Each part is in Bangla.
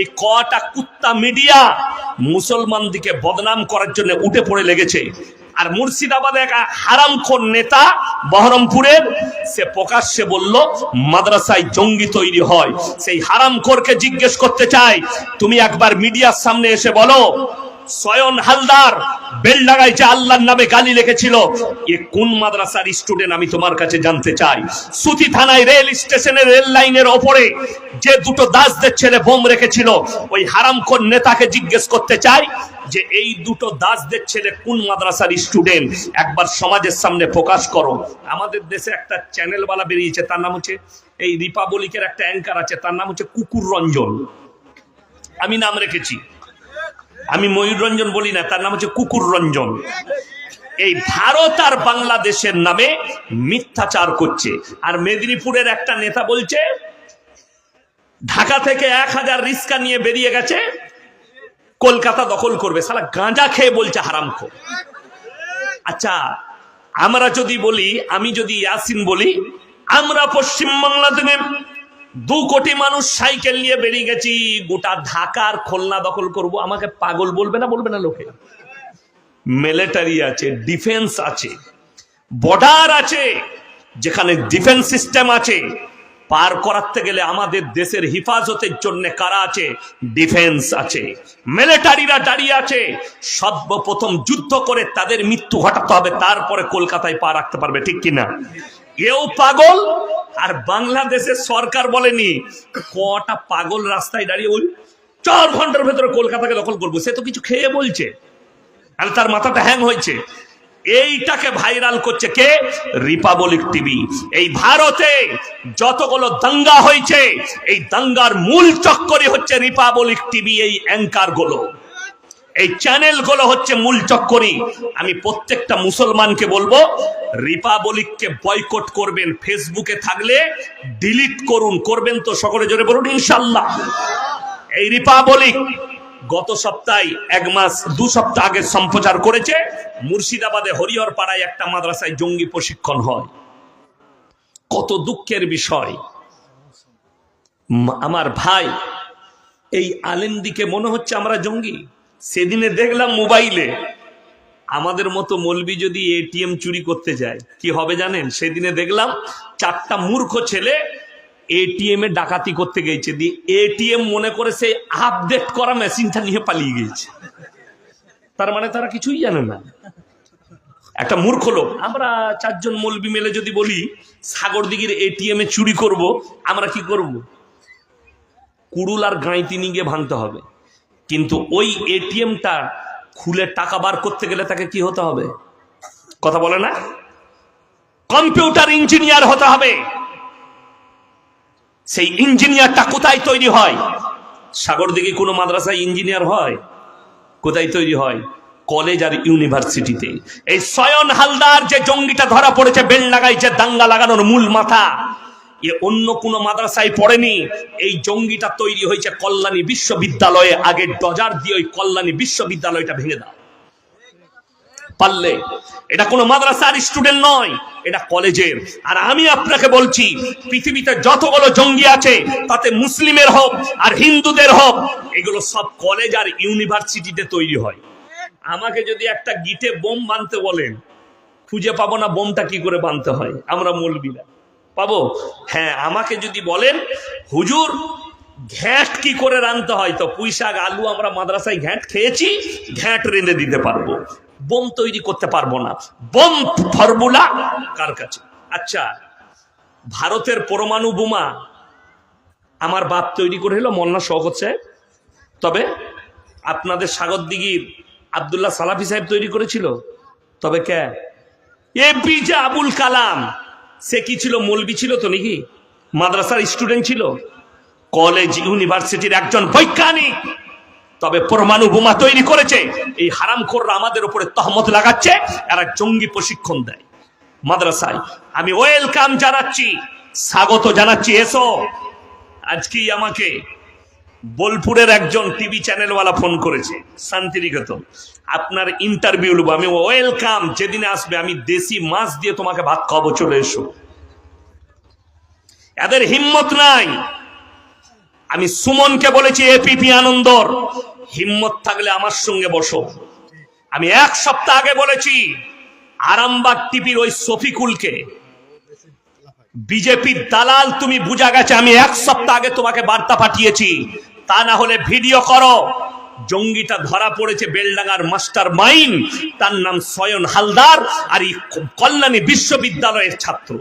এই কটা কুত্তা মিডিয়া মুসলমান দিকে বদনাম করার জন্য উঠে পড়ে লেগেছে। আর মুর্শিদাবাদে এক হারামখোর নেতা বহরমপুরের, সে প্রকাশ্যে বলল, মাদ্রাসায় জঙ্গি তৈরি হয়। সেই হারামখোরকে জিজ্ঞেস করতে চাই, তুমি একবার মিডিয়ার সামনে এসে বলো সয়ন হালদার, বেল লাগাইছে আল্লাহর নামে গালি লিখেছিল। এ কোন মাদ্রাসার স্টুডেন্ট আমি তোমার কাছে জানতে চাই? সুতি থানায় রেল স্টেশনের রেল লাইনের ওপরে যে দুটো দাসদের ছেলে বোম রেখেছিল, ওই হারামখোর নেতাকে জিজ্ঞেস করতে চাই যে এই দুটো দাসদের ছেলে কোন মাদ্রাসার স্টুডেন্ট একবার সমাজের সামনে প্রকাশ করো। আমাদের দেশে একটা চ্যানেলওয়ালা বেরিয়েছে, তার নাম হচ্ছে এই রিপাবলিকের একটা অ্যাঙ্কার আছে, তার নাম হচ্ছে কুকুর রঞ্জন। আমি নাম রেখেছি। আমি ময়ূর রঞ্জন বলি না, তার নাম হচ্ছে কুকুর রঞ্জন। এই ভারত আর বাংলাদেশের নামে মিথ্যাচার করছে। আর মেদিনীপুরের একটা নেতা বলছে, ঢাকা থেকে এক হাজার রিস্কা নিয়ে বেরিয়ে গেছে, কলকাতা দখল করবে। সালা গাঁজা খেয়ে বলছে হারামখো আচ্ছা আমরা যদি বলি, আমি যদি ইয়াসিন বলি, আমরা পশ্চিম বাংলা দু কোটি মানুষ সাইকেল নিয়ে বেরিয়ে গেছি, গোটা ঢাকার খুলনা দখল করব। আমাকে পাগল বলবে না বলবে না লোকে। মিলিটারি আছে, ডিফেন্স আছে, বর্ডার আছে, যেখানে ডিফেন্স সিস্টেম আছে। পার করাতে গেলে আমাদের দেশের হিফাজতের জন্য কারা আছে? ডিফেন্স আছে। মিলিটারিরা দাঁড়িয়ে আছে। সর্বপ্রথম যুদ্ধ করে তাদের মৃত্যু ঘটাতে হবে, তারপরে কলকাতায় পা রাখতে পারবে, ঠিক কিনা? এও পাগল? আর বাংলাদেশের সরকার বলেনি, কটা পাগল রাস্তায় দাঁড়িয়ে বলি, চার ঘণ্টার ভেতরে কলকাতাকে দখল করব। সে তো কিছু খেয়ে বলছে। আর তার মাথাটা হ্যাং হয়েছে। এইটাকে ভাইরাল করছে কে? রিপাবলিক টিভি এই ভারতে যতগুলো দাঙ্গা হয়েছে, এই দাঙ্গার মূল চক্করই হচ্ছে রিপাবলিক টিভি এই অ্যাঙ্কারগুলো। এই চ্যানেলগুলো হচ্ছে মূল চক্করি আমি প্রত্যেকটা মুসলমানকে বলব রিপাবলিককে বয়কট করবেন ফেসবুকে থাকলে ডিলিট করুন, করবেন তো সকলে জোরে বলুন, ইনশাল্লাহ। এই রিপাবলিক গত সপ্তাহে, এক মাস, দু সপ্তাহ আগে সম্প্রচার করেছে, মুর্শিদাবাদে হরিহর পাড়ায় একটা মাদ্রাসায় জঙ্গি প্রশিক্ষণ হয়। কত দুঃখের বিষয়। আমার ভাই, এই আলেমদিকে মনে হচ্ছে আমরা জঙ্গি? সেদিনে দেখলাম মোবাইলে আমাদের মতো মলবি যদি এটিএম চুরি করতে যায়, কি হবে জানেন? সেদিনে দেখলাম চারটা মূর্খ ছেলে এটিএম এ ডাকাতি করতে গেছে। দিয়ে এটিএম মনে করে সেই আপডেট করা মেশিনটা নিয়ে পালিয়ে গেছে। তার মানে তারা কিছুই জানে না। একটা মূর্খ লোক। আমরা চারজন মলবি মেলে যদি বলি, সাগর দিঘির এটিএম এ চুরি করব, আমরা কি করব? কুড়ুল আর গাঁইতি নিয়ে গিয়ে ভাঙতে হবে। কিন্তু ওই এটিএমটা খুলে টাকা বার করতে গেলে তাকে কি হতে হবে? কথা বলে না? কম্পিউটার ইঞ্জিনিয়ার হতে হবে। সেই ইঞ্জিনিয়ারটা কোথায় তৈরি হয়? সাগর দিকে কোনো মাদ্রাসায় ইঞ্জিনিয়ার হয়? কোথায় তৈরি হয়? কলেজ আর ইউনিভার্সিটিতে। এই সয়ন হালদার যে জঙ্গিটা ধরা পড়েছে, বেল লাগাইছে দাঙ্গা লাগানোর মূল মাথা এ অন্য কোন মাদ্রাসায় পড়েনি। এই জঙ্গিটা তৈরি হয়েছে কল্যাণী বিশ্ববিদ্যালয়ে। আগে ডজার দিয়ে ওই কল্যাণী বিশ্ববিদ্যালয়টা ভেঙে দাও। পারলে। এটা কোনো মাদ্রাসার স্টুডেন্ট নয়, এটা কলেজের। আর আমি আপনাকে বলছি, পৃথিবীতে যতগুলো জঙ্গি আছে, তাতে মুসলিমের হোক আর হিন্দুদের হোক, এগুলো সব কলেজ আর ইউনিভার্সিটিতে তৈরি হয়। আমাকে যদি একটা গিটে বোম বানতে বলেন, খুঁজে পাবো না বোমটা কি করে বানতে হয়। আমরা মূল মলবিরা। পাবো? হ্যাঁ আমাকে যদি বলেন, হুজুর, ঘ্যাট কি করে রানতে হয়? তো পুঁই শাক, আলু আমরা মাদ্রাসায় ঘ্যাট খেয়েছি, ঘ্যাট রেঁধে দিতে পারব। বোম তৈরি করতে পারব না। বোম ফর্মুলা কার কাছে? আচ্ছা ভারতের পরমাণু বোমা আমার বাপ তৈরি করে হলো মল্লা শওকত সাহেব। তবে আপনাদের সাগর দিঘির আবদুল্লাহ সালাফি সাহেব তৈরি করেছিল। তবে কে? এ এপিজে আবুল কালাম। সে কি ছিল, মলবি ছিল তো নাকি? মাদ্রাসার স্টুডেন্ট ছিল? কলেজ ইউনিভার্সিটির একজন বৈজ্ঞানিক। তবে পরমাণু বোমা তৈরি করেছে, এই হারামখোররা আমাদের উপরে তহমত লাগাচ্ছে, এরা জঙ্গি প্রশিক্ষণ দেয়। মাদ্রাসায় আমি ওয়েলকাম জানাচ্ছি, স্বাগত জানাচ্ছি, এসো। আজকেই আমাকে বোলপুরের একজন টিভি চ্যানেলওয়ালা ফোন করেছে, শান্তিনিকেতন। আপনার ইন্টারভিউ নেব, আমি ওয়েলকাম যেদিনে আসবে, আমি দেশি মাছ দিয়ে তোমাকে ভাত খাব চলে এসো। এদের হিম্মত নাই। আমি সুমনকে বলেছি, এপিপি আনন্দর, হিম্মত থাকলে আমার সঙ্গে বসো। আমি এক সপ্তাহ আগে বলেছি, আরামবাগ টিপির ওই শফিকুলকে, বিজেপির দালাল তুমি বুঝা গেছে, আমি এক সপ্তাহ আগে তোমাকে বার্তা পাঠিয়েছি। তা না হলে ভিডিও করো। জঙ্গিটা ধরা পড়েছে বেলডাঙ্গার মাস্টার মাইন। তার নাম সয়ন হালদার আর এই কল্যাণী বিশ্ববিদ্যালয়ের ছাত্র।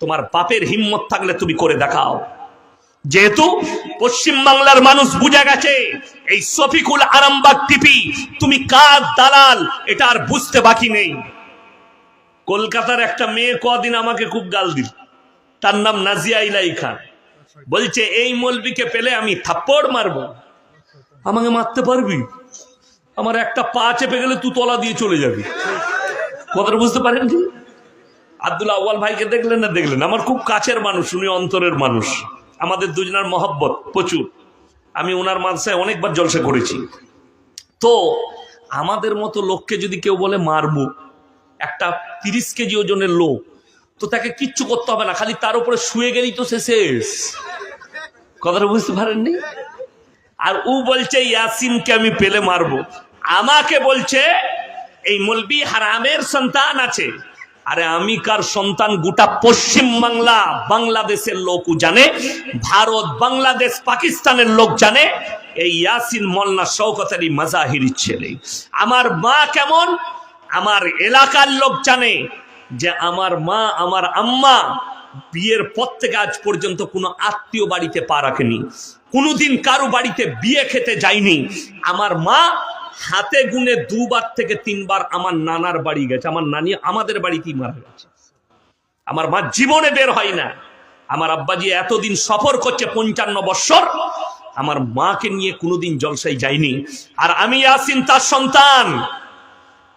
তোমার বাপের হিম্মত থাকলে তুমি করে দেখাও। যেহেতু পশ্চিম বাংলার মানুষ বুঝে গেছে, এই শফিকুল আরামবাগ টিপি, তুমি কার দালাল, এটা আর বুঝতে বাকি নেই। কলকাতার একটা মেয়ে কদিন আমাকে খুব গাল দিল। তার নাম নাজিয়া ইলাই খান বলছে, এই মলবিকে পেলে আমি থাপ্পড় মারবো। আমাকে মারতে পারবি? আমার একটা পা চেপে গেলে তুই তলা দিয়ে চলে যাবি। কথাটা বুঝতে পারেন কি আব্দুল আউ্বাল ভাইকে দেখলেন না? দেখলেন। আমার খুব কাছের মানুষ, উনি অন্তরের মানুষ। আমাদের মহব্বত প্রচুর। আমি ওনার মানসায় অনেকবার জলসা করেছি। তো আমাদের মতো লোককে যদি কেউ বলে মারবো, একটা তিরিশ কেজি ওজনের লোক, তো তাকে কিচ্ছু করতে হবে না। খালি তার উপরে শুয়ে গেলেই তো সে শেষ। কথাটা বুঝতে পারেননি? আর ও বলছে, ইয়াসিনকে আমি পেলে মারবো। আমাকে বলছে, এই মলবি হারামের সন্তান আছে। আরে আমি কার সন্তান? গোটা পশ্চিম বাংলা, বাংলাদেশের লোক জানে, ভারত, বাংলাদেশ, পাকিস্তানের লোক জানে, এই ইয়াসিন মোল্লা শৌকত আলী মাজাহির ছেলে। আমার মা কেমন? আমার এলাকার লোক জানে যে আমার মা, আমার আম্মা বিয়ের পর থেকে আজ পর্যন্ত কোনো আত্মীয় বাড়িতে পা রাখেনি। কোনোদিন কারও বাড়িতে বিয়ে খেতে যায়নি। আমার মা হাতে গুনে দুবার থেকে তিনবার আমার নানার বাড়ি গেছে। আমার নানি আমাদের বাড়িতেই মারা গেছে। আমার মা জীবনে বের হয় না। আমার আব্বাজি এতদিন সফর করছে পঞ্চান্ন বৎসর, আমার মাকে নিয়ে কোনোদিন জলসাই যায়নি। আর আমি আসিন তার সন্তান।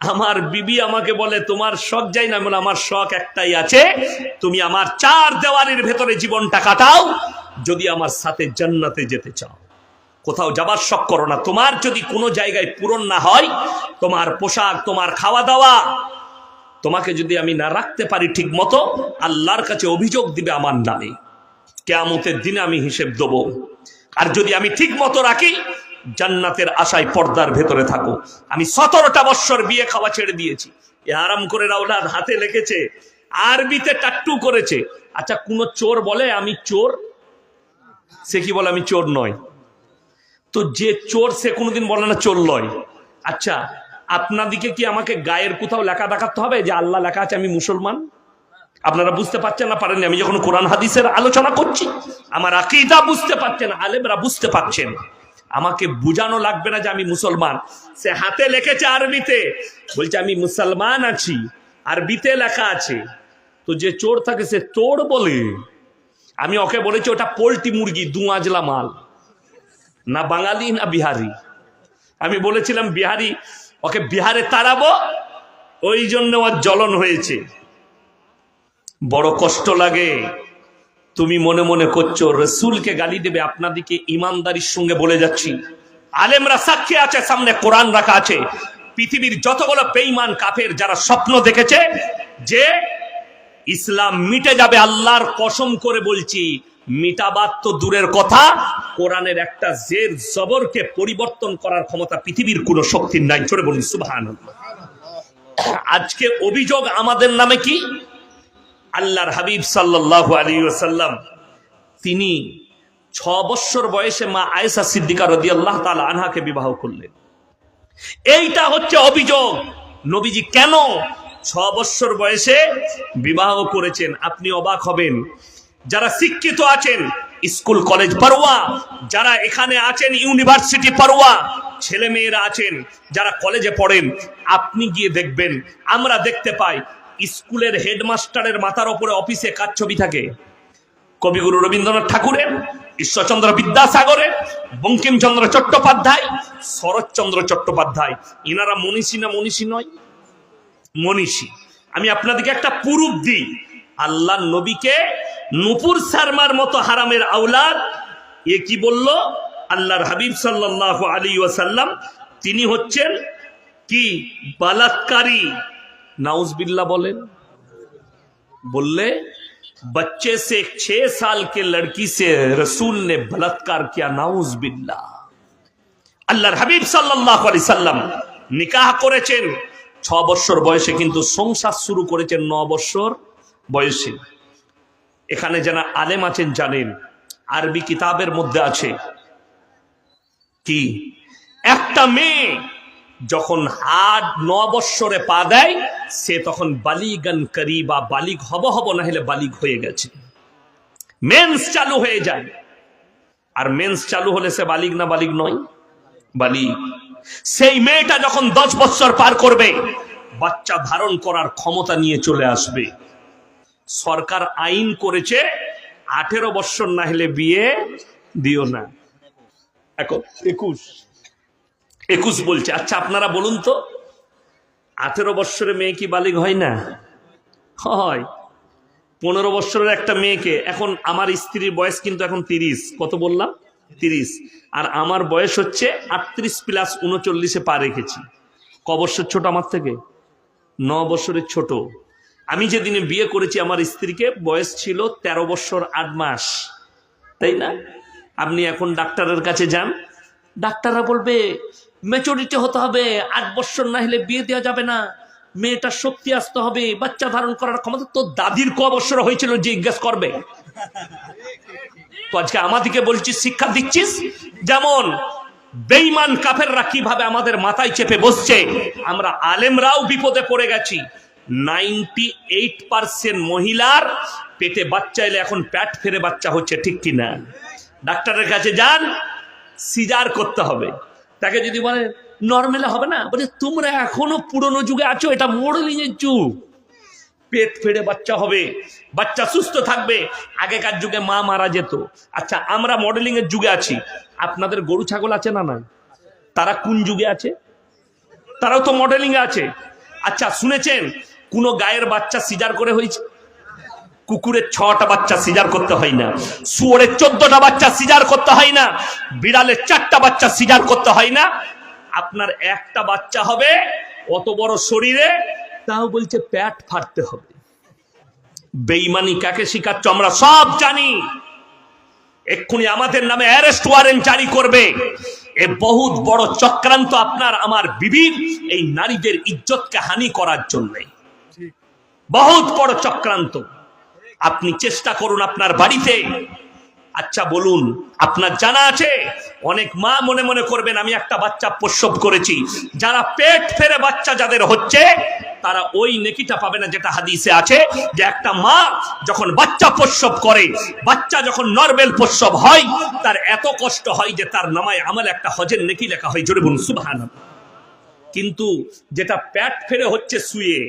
আমার বিবি আমাকে বলে, তোমার শখ যাই না? বলে আমার শখ একটাই আছে, তুমি আমার চার দেওয়ালের ভেতরে জীবনটা কাটাও, যদি আমার সাথে জান্নাতে যেতে চাও। কোথাও যাবার শখ করো না। তোমার যদি কোনো জায়গায় পূরণ না হয়, তোমার পোশাক, তোমার খাওয়া দাওয়া তোমাকে যদি আমি না রাখতে পারি ঠিক মতো আল্লাহর কাছে অভিযোগ দিবে আমার নামে। কেয়ামতের দিনে আমি হিসেব দেব। আর যদি আমি ঠিক মতো রাখি জান্নাতের আশায় পর্দার ভেতরে থাকো। আমি সতেরোটা বৎসর বিয়ে খাওয়া ছেড়ে দিয়েছি। এ আরাম করে রাওলাদ হাতে লিখেছে, আরবিতে টাট্টু করেছে। আচ্ছা কোন চোর বলে আমি চোর? সে কি বলে আমি চোর নয়? তো যে চোর সে কোনোদিন বলে না চোর লয়। আচ্ছা আপনাদিকে কি আমাকে গায়ের কোথাও লেখা দেখাতে হবে যে আল্লাহ লেখা আছে আমি মুসলমান? আপনারা বুঝতে পারছেন না পারেননি, আমি যখন কোরআন হাদিসের আলোচনা করছি, আমার আকিদা বুঝতে পারছেন, আলেমরা বুঝতে পারছেন। আমাকে বুঝানো লাগবে না যে আমি মুসলমান। সে হাতে লিখেছে আরবিতে। বলছে, আমি মুসলমান আছি। আরবিতে লেখা আছে। তো যে চোর থাকে সে চোর বলে। আমি ওকে বলেছি, ওটা পোল্ট্রি মুরগি দু আজলা মাল। না বাঙালি, না বিহারি। আমি বলেছিলাম, বিহারি, ওকে বিহারে তাড়াবো। ওই জন্য ওর জ্বলন হয়েছে। বড় কষ্ট লাগে। তুমি মনে মনে করছ, রসুলকে গালি দেবে, আপনাদিকে ইমানদারির সঙ্গে বলে যাচ্ছি। আলেমরা সাক্ষী আছে, সামনে কোরআন রাখা আছে। পৃথিবীর যতগুলো বেইমান কাফের, যারা স্বপ্ন দেখেছে যে ইসলাম মিটে যাবে, আল্লাহর কসম করে বলছি, মিটাবাদ তো দূরের কথা, কোরআনের একটা জের জবরকে পরিবর্তন করার ক্ষমতা পৃথিবীর কোনো শক্তির নাই। চলে বলি সুবহান আজকে অভিযোগ আমাদের নামে কি? আল্লাহর হাবিব সাল্লাল্লাহু আলী ওসাল্লাম তিনি ছ বৎসর বয়সে মা আয়েশা সিদ্দিকা রদি আল্লাহ তালা আনহাকে বিবাহ করলেন। এইটা হচ্ছে অভিযোগ। নবীজি কেন ছ বৎসর বয়সে বিবাহ করেছেন? আপনি অবাক হবেন। যারা শিক্ষিত আছেন, স্কুল কলেজ পড়ুয়া যারা এখানে আছেন, ইউনিভার্সিটি পড়ুয়া ছেলে মেয়েরা আছেন, যারা কলেজে পড়েন, আপনি গিয়ে দেখবেন, আমরা দেখতে পাই স্কুলের হেডমাস্টারের মাথার ওপরে অফিসে কাজ ছবি থাকে? কবিগুরু রবীন্দ্রনাথ ঠাকুরের, ঈশ্বরচন্দ্র বিদ্যাসাগরের, বঙ্কিমচন্দ্র চট্টোপাধ্যায়, শরৎচন্দ্র চট্টোপাধ্যায়। ইনারা মনীষী না মনীষী নয়? মনীষী। আমি আপনাদেরকে একটা পুরুপ দিই। আল্লাহ নবীকে নুপুর শর্মার মতো হারামের আওলাদ। এ কি বলল? আল্লাহর হাবিব সাল্লাহ আলী ওয়াসাল্লাম, তিনি হচ্ছেন কি? বালাৎকারী। নাউজবিল্লা বলেন বললে बच्चे से एक छह साल के लड़की से रसूल ने बलात्कार किया नाउज बिल्ला আল্লাহর হাবিব সাল্লাল্লাহু আলাইহি সাল্লাম নিকাহ করেছেন ছ বছর বয়সে কিন্তু সংসার শুরু করেছেন ন বছর বয়সে এখানে যারা আলেম আছেন জানেন আরবি কিতাবের মধ্যে আছে কি একটা মেয়ে যখন আট ন বৎসরে পা দেয়, সে তখন বালিগান করি বা বালিগ হব হব না হলে বালিগ হয়ে গেছে। মেন্স চালু হয়ে যায়। আর মেন্স চালু হলে সে বালিগ না বালিগ নয়? বালিগ। সেই মেয়েটা যখন দশ বৎসর পার করবে, বাচ্চা ধারণ করার ক্ষমতা নিয়ে চলে আসবে। সরকার আইন করেছে, আঠেরো বৎসর না হলে বিয়ে দিও না। এখন একুশ। একুশ বলছে। আচ্ছা আপনারা বলুন তো, আঠেরো বৎসরের মেয়ে কি বালিগ হয় না? হয়। পনেরো বৎসরের একটা মেয়েকে, এখন আমার স্ত্রীর বয়স কিন্তু এখন তিরিশ, কত বললাম? তিরিশ। আর আমার বয়স হচ্ছে আটত্রিশ প্লাস উনচল্লিশে পা রেখেছি। ক বছর ছোট আমার থেকে? ন বছরের ছোট। আমি যেদিনে বিয়ে করেছি, আমার স্ত্রীকে বয়স ছিল ১৩ বছর আট মাস। তাই না? আপনি এখন ডাক্তারের কাছে যান। ডাক্তাররা বলবে মেচুরিটি হতে হবে, আট বছর না হলে বিয়ে দেওয়া যাবে না। মেয়েটার শক্তি আসতে হবে, বাচ্চা ধারণ করার ক্ষমতা তোর দাদির ক বছর হয়েছিল জিজ্ঞেস করবে। তো আজকে আমাদেরকে বলছিস, শিক্ষা দিচ্ছিস? যেমন বেইমান কাফেররা কীভাবে আমাদের মাথায় চেপে বসছে, আমরা আলেমরাও বিপদে পড়ে গেছি। নাইনটি এইট পার্সেন্ট মহিলার পেটে বাচ্চা এলে এখন প্যাট ফেরে বাচ্চা হচ্ছে ঠিক কিনা? ডাক্তারের কাছে যান, সিজার করতে হবে। তাকে যদি বলে, নর্মালে হবে না? বলে, তোমরা এখনও পুরনো যুগে আছো, এটা মডেলিং এর যুগ। পেট ফেড়ে বাচ্চা হবে, বাচ্চা সুস্থ থাকবে। আগেকার যুগে মা মারা যেত। আচ্ছা আমরা মডেলিং এর যুগে আছি। আপনাদের গরু, ছাগল আছে না নাই? তারা কোন যুগে আছে? তারাও তো মডেলিং এ আছে। আচ্ছা শুনেছেন? কোনো গায়ের বাচ্চা সিজার করে হয়েছে কুকুরের ছটা বাচ্চা সিজার করতে হয় না শুয়োরের চোদ্দটা বাচ্চা সিজার করতে হয় না বিড়ালের চারটা বাচ্চা সিজার করতে হয় না আপনার একটা বাচ্চা হবে অত বড় শরীরে তাও বলছে প্যাট ফাটতে হবে। বেইমানি কাকে শিখাচ্ছ? আমরা সব জানি। এক্ষুনি আমাদের নামে অ্যারেস্ট ওয়ারেন্ট জারি করবে। এ বহুত বড় চক্রান্ত আপনার আমার বিবির এই নারীদের ইজ্জতকে হানি করার জন্য। বহুত বড় চক্রান্ত। আপনি চেষ্টা করুন আপনার বাড়িতে। আচ্ছা বলুন, আপনার জানা আছে? অনেক মা মনে মনে করবেন, আমি একটা বাচ্চা প্রসব করেছি। যারা পেট ফেরে বাচ্চা যাদের হচ্ছে, তারা ওই নেকিটা পাবে না যেটা হাদিসে আছে, যে একটা মা যখন বাচ্চা প্রসব করে, বাচ্চা যখন নরমেল প্রসব হয়, তার এত কষ্ট হয় যে তার নামায় আমল একটা হজের নেকি লেখা হয়, জোরে বলুন সুবহান কিন্তু যেটা পেট ফেরে হচ্ছে শুয়ে,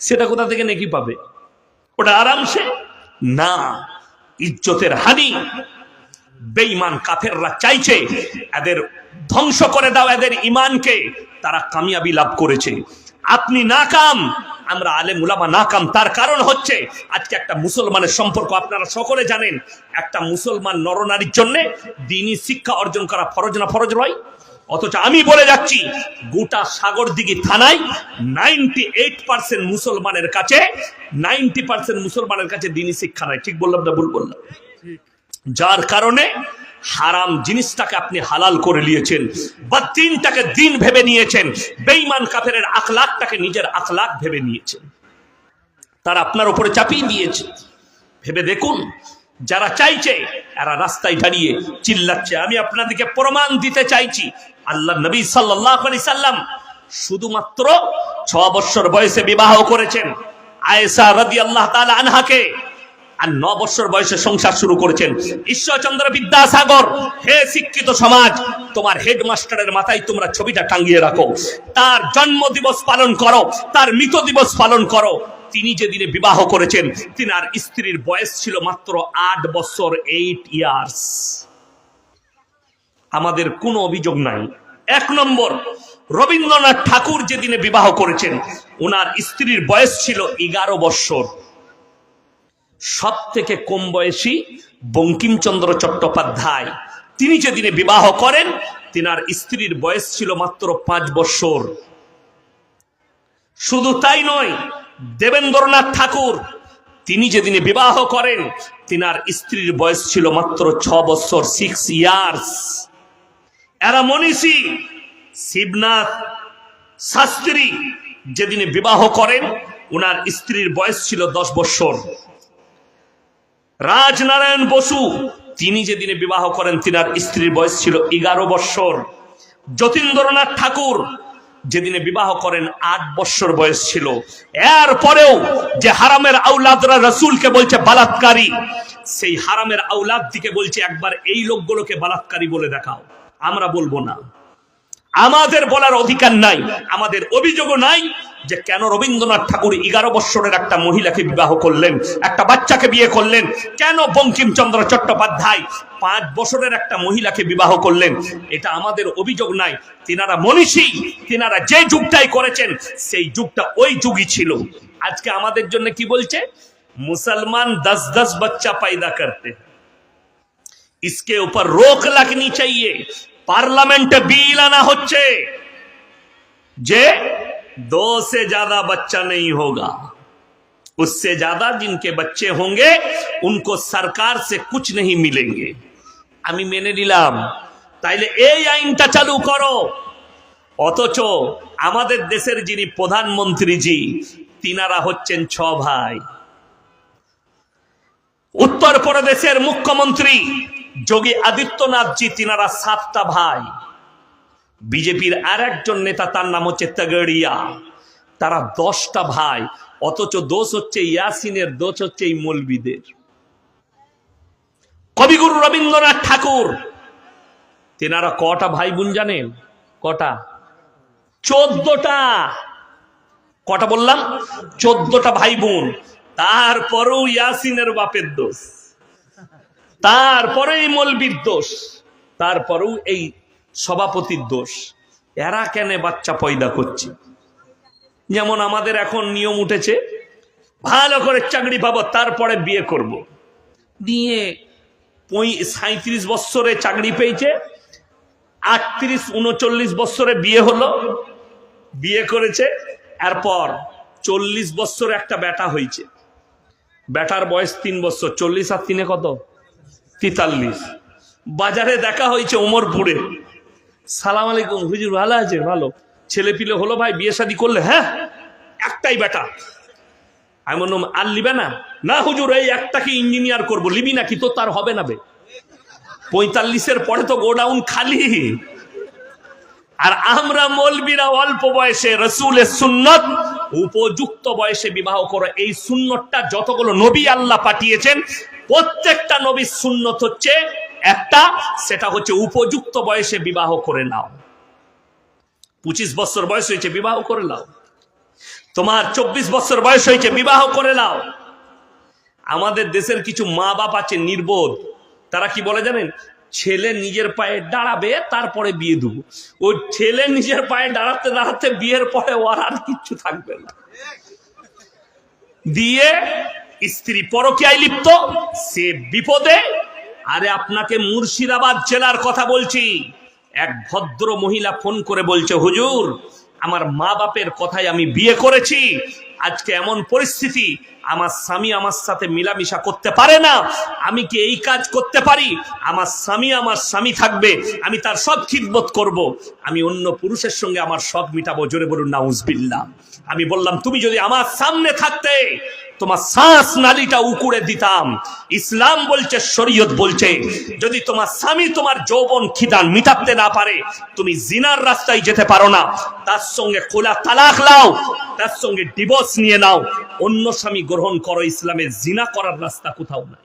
সেটা কোথা থেকে নেকি পাবে? ওটা আরামসে? না, ইজ্জতের হানি। বেঈমান কাফেররা চাইছে এদের ধ্বংস করে দাও এদের ইমানকে তারা কামিয়াবি লাভ করেছে। আপনি নাকাম, আমরা আলেম উলামা নাকাম। তার কারণ হচ্ছে, আজকে একটা মুসলমানের সম্পর্ক আপনারা সকলে জানেন। একটা মুসলমান নরনারীর জন্য দিনী শিক্ষা অর্জন করা ফরজ না ফরজ নয়? অথচ আমি বলে যাচ্ছি গোটা সাগর দিঘি থানায় নাইনটি এইট পার্সেন্ট মুসলমানের কাছে নাইনটি পার্সেন্ট মুসলমানের কাছে দিনী শিক্ষা নাই। ঠিক বললাম না ভুল বললাম? যার কারণে হারাম জিনিসটাকে আপনি হালাল করে নিয়েছেন বা দিনটাকে দিন ভেবে নিয়েছেন বেঈমান কাফেরের আখলাকটাকে নিজের আখলাক ভেবে নিয়েছেন। তার আপনার উপরে চাপিয়ে দিয়েছে। ভেবে দেখুন যারা চাইছে, এরা রাস্তায় দাঁড়িয়ে চিল্লাচ্ছে। আমি আপনাদেরকে প্রমাণ দিতে চাইছি, আল্লাহ নবী সাল্লাহ আলি সাল্লাম শুধুমাত্র ছ বছর বয়সে বিবাহ করেছেন। আয়েসা রদি আল্লাহ আনহাকে আর ন বছর বয়সে সংসার শুরু করেছেন। ঈশ্বরচন্দ্র বিদ্যাসাগর, হে শিক্ষিত সমাজ, তোমার হেডমাস্টারের মাথায় তোমরা ছবিটা টাঙ্গিয়ে রাখো। তার জন্ম দিবস পালন করো, তার মৃত দিবস পালন করো। তিনি যেদিনে বিবাহ করেছেন, তিনার স্ত্রীর বয়স ছিল মাত্র আট বছর এইট ইয়ার্স আমাদের কোনো অভিযোগ নাই। এক নম্বর, রবীন্দ্রনাথ ঠাকুর যেদিনে বিবাহ করেছেন, ওনার স্ত্রীর বয়স ছিল এগারো বৎসর সব থেকে কম বয়সী বঙ্কিমচন্দ্র চট্টোপাধ্যায়। তিনি যেদিনে বিবাহ করেন, তিনার স্ত্রীর বয়স ছিল মাত্র পাঁচ বৎসর। শুধু তাই নয়, দেবেন্দ্রনাথ ঠাকুর, তিনি যেদিনে বিবাহ করেন, তিনার স্ত্রীর বয়স ছিল মাত্র ছ বছর সিক্স ইয়ার্স এরা মনীষী, শিবনাথ শাস্ত্রী যেদিনে বিবাহ করেন ওনার স্ত্রীর বয়স ছিল দশ বৎসর। রাজনারায়ণ বসু, তিনি যেদিনে বিবাহ করেন, তিনার স্ত্রীর বয়স ছিল এগারো বৎসর। যতীন্দ্রনাথ ঠাকুর যেদিনে বিবাহ করেন, আট বৎসর বয়স ছিল। এর পরেও যে হারামের আউলাদরা রসুলকে বলছে বালাৎকারী, সেই হারামের আউলাদ দিকে বলছে একবার এই লোকগুলোকে বালাৎকারী বলে দেখাও। আমরা বলব না। আমাদের বলার অধিকার নাই, আমাদের অভিযোগও নাই যে কেন রবীন্দ্রনাথ ঠাকুর এগারো বৎসরের একটা মহিলাকে বিবাহ করলেন, একটা বাচ্চাকে বিয়ে করলেন, কেন বঙ্কিমচন্দ্র চট্টোপাধ্যায় পাঁচ বছরের একটা মহিলাকে বিবাহ করলেন? এটা আমাদের অভিযোগ নাই। তিনারা মনীষী, তিনারা যে যুগটাই করেছেন, সেই যুগটা ওই যুগই ছিল। আজকে আমাদের জন্য কি বলছে? মুসলমান দশ দশ বাচ্চা পায়দা করতে इसके ऊपर रोक लगनी चाहिए পার্লামেন্টে বিল আনা হচ্ছে যে दो से ज्यादा बच्चा नहीं होगा उससे ज्यादा जिनके बच्चे होंगे उनको सरकार से कुछ नहीं मिलेंगे আমি মেনে নিলাম তাইলে এই আইনটা চালু করো অথচ আমাদের দেশের যিনি প্রধানমন্ত্রীজি তিনারা হচ্ছেন ছ ভাই উত্তর প্রদেশের মুখ্যমন্ত্রী যোগী আদিত্যনাথজি তিনারা সাতটা ভাই। বিজেপির আর একজন নেতা, তার নাম হচ্ছে তগড়িয়া। তারা দশটা ভাই, অথচ দোষ হচ্ছে ইয়াসিনের, দোষ হচ্ছে এই মৌলবিদের। কবিগুরু রবীন্দ্রনাথ ঠাকুর, তেনারা কটা ভাই বোন জানেন? কটা? চোদ্দটা। কটা বললাম? চোদ্দটা ভাই বোন তারপরেও ইয়াসিনের বাপের দোষ। তারপরে এই মলবির দোষ, তারপরেও এই সভাপতির দোষ। এরা কেন বাচ্চা পয়দা করছে? যেমন আমাদের এখন নিয়ম উঠেছে, ভালো করে চাকরি পাবো, তারপরে বিয়ে করব। দিয়ে সাঁত্রিশ বৎসরে চাকরি পেয়েছে, আটত্রিশ, উনচল্লিশ বৎসরে বিয়ে হলো, বিয়ে করেছে, এরপর চল্লিশ বৎসরে একটা বেটা হয়েছে। বেটার বয়স তিন বছর, চল্লিশ আর তিনে কত? তেতাল্লিশ। বাজারে দেখা হয়েছে ওমরপুরে। সালাম আলাইকুম, হুজুর ভালো আছে? ভালো। ছেলে পিলে হলো ভাই, বিয়ে শাদি করলে হ্যাঁ? একটাই বেটা। আমি বললাম, আর লিবে না? না হুজুর, এই একটাকে ইঞ্জিনিয়ার করব? লিবি নাকি? তো তার হবে না বে। পঁয়তাল্লিশের পরে তো গোডাউন খালি। আর আমরা মলবিরা অল্প বয়সে রসুলের সুন্নত, উপযুক্ত বয়সে বিবাহ করো, এই সুন্নতটা যতগুলো নবী আল্লাহ পাঠিয়েছেন প্রত্যেকটা নবীর সুন্নত হচ্ছে একটা, সেটা হচ্ছে উপযুক্ত বয়সে বিবাহ করে নাও। পঁচিশ বছর বয়স হয়েছে, বিবাহ করে নাও। তোমার চব্বিশ বছর বয়স হয়েছে, বিবাহ করে নাও। আমাদের দেশের কিছু মা বাপ আছে নির্বোধ, তারা কি বলে জানেন? ছেলে নিজের পায়ে দাঁড়াবে, তারপরে বিয়ে দেবো। ওই ছেলে নিজের পায়ে দাঁড়াতে দাঁড়াতে বিয়ের পরে ওর আর কিচ্ছু থাকবে না। দিয়ে স্ত্রী পরকিয়ায় লিপ্ত, সে বিপদে। আরে আপনাকে মুর্শিদাবাদ জেলার কথা বলছি। এক ভদ্র মহিলা ফোন করে বলছে, হুজুর, আমার মা বাপের কথায় আমি বিয়ে করেছি। আজকে এমন পরিস্থিতি, আমার স্বামী আমার সাথে মিলামিশা করতে পারে না। আমি কি এই কাজ করতে পারি? আমার স্বামী আমার স্বামী থাকবে, আমি তার সব খিদমত করব। আমি অন্য পুরুষের সঙ্গে আমার সব মিটাবো। জোরে বলুন না নাউজবিল্লা আমি বললাম, তুমি যদি আমার সামনে থাকতে তোমার শ্বাস নালীটা উকুড়ে দিতাম। ইসলাম বলছে, শরীয়ত বলছে, যদি তোমার স্বামী তোমার যৌবন খিদান মিটাতে না পারে, তুমি জিনার রাস্তায় যেতে পারো না। তার সঙ্গে খোলা তালাক লাও তার সঙ্গে ডিভোর্স নিয়ে নাও। অন্য স্বামী গ্রহণ করো ইসলামে জিনা করার রাস্তা কোথাও নাই।